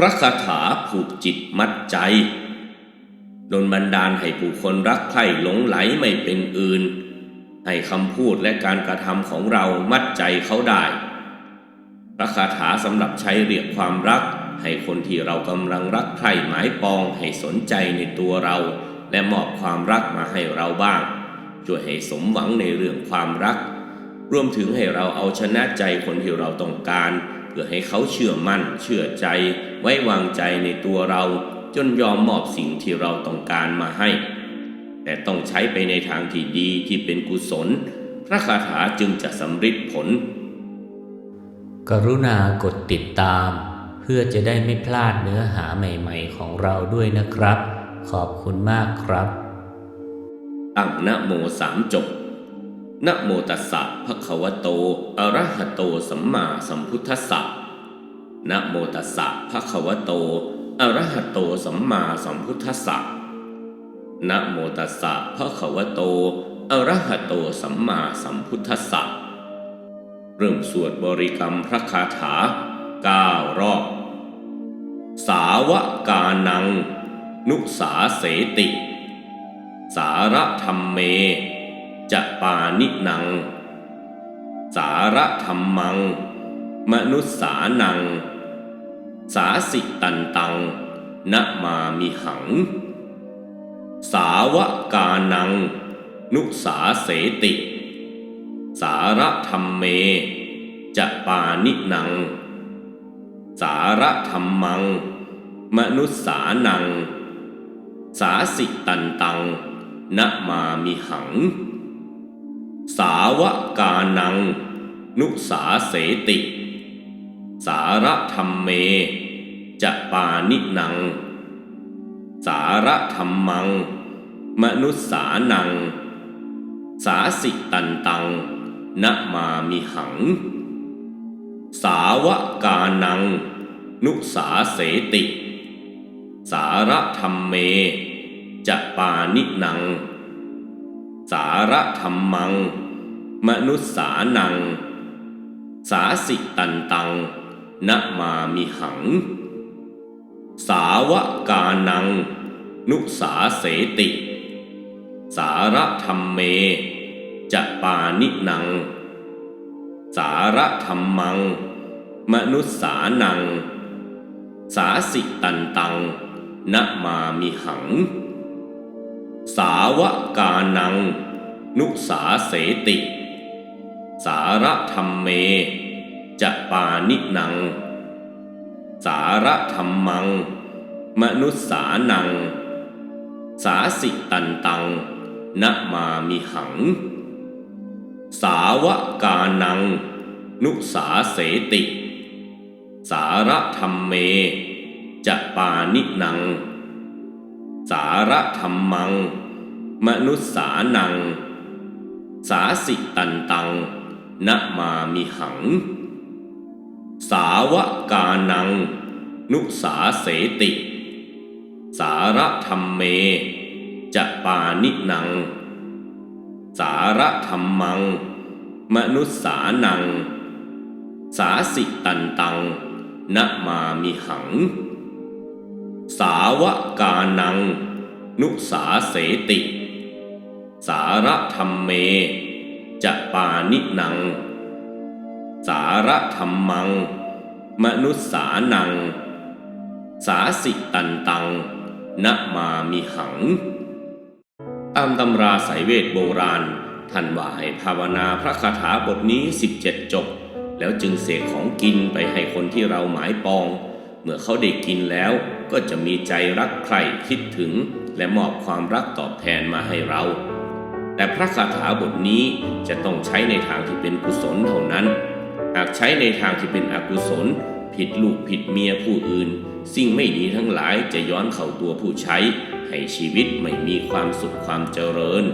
พระคาถาผูกจิตมัดใจดลบันดาลให้ผู้คนรักใคร่หลงไหลไม่เป็นอื่น ให้คำพูดและการกระทำของเรามัดใจเขาได้ พระคาถาสำหรับใช้เรียกความรัก ให้คนที่เรากำลังรักใคร่หมายปองให้สนใจในตัวเรา และมอบความรักมาให้เราบ้าง ช่วยให้สมหวังในเรื่องความรัก รวมถึงให้เราเอาชนะใจคนที่เราต้องการ เพื่อให้เขาเชื่อมั่น เชื่อใจ ไว้วางใจในตัวเรา จนยอมมอบสิ่งที่เราต้องการมาให้ แต่ต้องใช้ไปในทางที่ดีที่เป็นกุศล พระคาถาจึงจะสำฤทธิ์ผล กรุณากดติดตาม เพื่อจะได้ไม่พลาดเนื้อหาใหม่ ๆ ของเราด้วยนะครับ ขอบคุณมากครับ ตั้งนะโมสามจบ นะโมตัสสะภะคะวะโต อะระหะโต สัมมาสัมพุทธัสสะนะโมตัสสะภะคะวะโต อะระหะโต สัมมาสัมพุทธัสสะนะโมตัสสะภะคะวะโต อะระหะโต สัมมาสัมพุทธัสสะเริ่มสวดบริกรรมพระคาถาเก้ารอบ สาวกานัง นุสาเสติ สารธรรมเม จะปานิหนัง สารธรรมัง มนุษสานัง สาสิตันตังนะมามิหัง สาวกานัง นุสาเสติ สารธรรมเม จะปานิหนัง สารธรรมัง มนุษสานัง สาสิตันตังนะมามิหัง สาวกานัง นุสาเสติ สารธรรมเมจะปานินัง สารธรรมัง มนุษสานัง สาสิตันตังนะมามิหัง สาวกานัง นุสาเสติ สารธรรมเมจะปานินัง สารธรรมัง มนุษสานัง สาสิตันตังนมามิหัง สาวกานัง นุสาเสติ สารธรรมเมจะปานินัง สารธรรมัง มนุษสานัง สาสิตันตังนมามิหัง สาวกานัง นุสาเสติ สารธรรมเมจะปานิหนัง สารธรรมัง มนุษสานัง สาสิตันตังนะมามิหัง สาวกานัง นุสาเสติ สารธรรมเมจะปานิหนัง สารธรรมัง มนุษสานัง สาสิตันตัง นะมามิหัง สาวกานัง นุสาเสติ สารธรรมเมจะปานินัง สารธรรมัง มนุษสานัง สาสิตันตังนะมามิหัง สาวกานัง นุสาเสติ สารธรรมเม จะปานินัง สารธรรมัง มนุษสานัง สาสิตันตังนะมามิหัง ตามตำราสายเวทโบราณ ท่านว่าให้ภาวนาพระคาถาบทนี้ 17 จบ แล้วจึงเสกของกินไปให้คนที่เราหมายปอง เมื่อเขาได้กินแล้วก็จะมีใจรักใคร่คิดถึง และมอบความรักตอบแทนมาให้เรา แต่พระคาถาบทนี้จะต้องใช้ในทางที่เป็นกุศลเท่านั้น หากใช้ในทางที่เป็นอกุศล ผิดลูกผิดเมียผู้อื่น สิ่งไม่ดีทั้งหลายจะย้อนเข้าตัวผู้ใช้ ให้ชีวิตไม่มีความสุขความเจริญ